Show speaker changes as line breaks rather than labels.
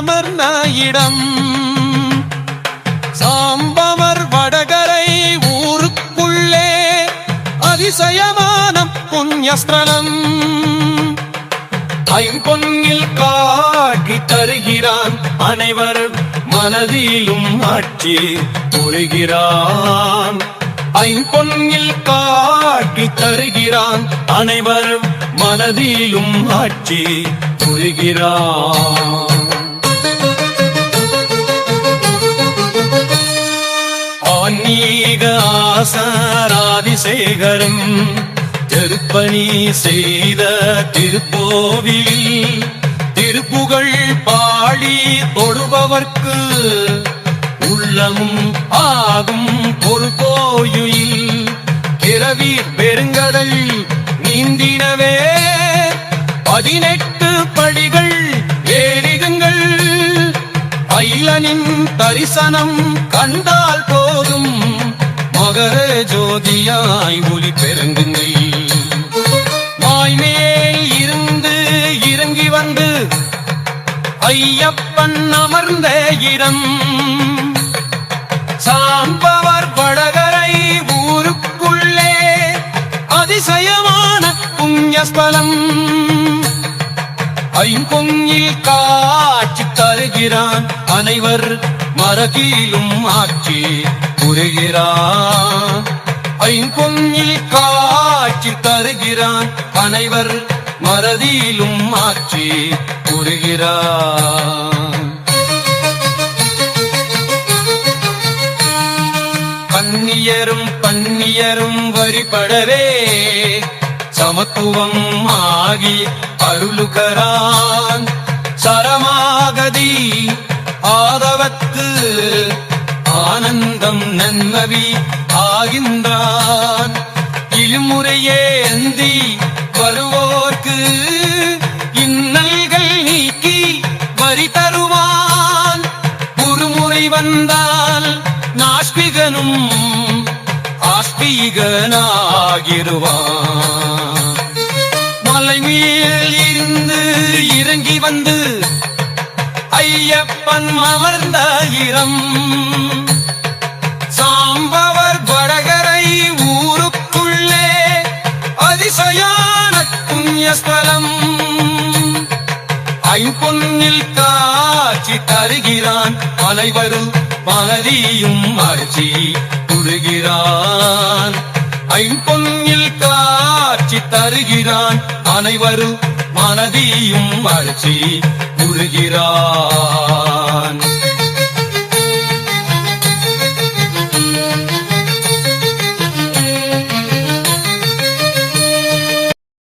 இடம் சாம்பவர் வடகரை ஊருக்குள்ளே அதிசயமான புண்ணியஸ்தலம். ஐம்பொன்னில் காட்டி தருகிறான் அனைவர் மனதிலும் ஆட்சி புரிகிறான். ஐம்பொன்னில் காட்டி தருகிறான் அனைவர் மனதிலும் ஆட்சி புரிகிறான். ஆசாராதிசேகரம். திருப்பணி செய்த திருப்போவில் திருப்புகழ் பாடி தொடுபவர்க்கு உள்ளமும் ஆகும் பொறுப்போயில் பிறவி பெருங்கடல் நீந்தினவே பதினெட்டு படிகள் ஏறிடுங்கள். ஐலனின் தரிசனம் கண்டால் போதும். மகர ஜோதியாய் ஒளி பெருங்குங்கள் வாய்மேல் இருந்து இறங்கி வந்து ஐயப்பன் அமர்ந்த இடம். சாம்பவர் வடகரை ஊருக்குள்ளே அதிசயமான புண்ணியஸ்தலம். ஐம்பொங்கில் காட்சி தருகிறான் அனைவர் மரகிலும் ஆட்சி. புரிகிறான் ஐம்பொங்கில் காட்சி தருகிறான். அனைவர் மறதியிலும் ஆட்சி புரிகிறான் கன்னியரும் பன்னியரும் வரிபடவே சமத்துவம் ஆகி அருளுகிறான். சரமாகதி ஆதவத்து நம் நன்மவி ஆகின்றான். இழுமுறையேந்தி வருவோர்க்கு இன்னல்கள் நீக்கி வரி தருவான். ஒருமுறை வந்தால் நாஸ்பிகனும் ஆஸ்பீகனாகிருவான் மலைமேல் இருந்து இறங்கி வந்து ஐயப்பன் அமர்ந்த இடம். சாம்பவர் வடகரை ஊருக்குள்ளே அதிசயான புண்ணியஸ்தலம். ஐம்பொன்னில் காட்சி தருகிறான் அனைவரும் மனதியும் அரிசி குடுகிறான் ஐம்பொன்னில் காட்சி தருகிறான் அனைவரும் மனதியும் அரிசி குறுகிறான்.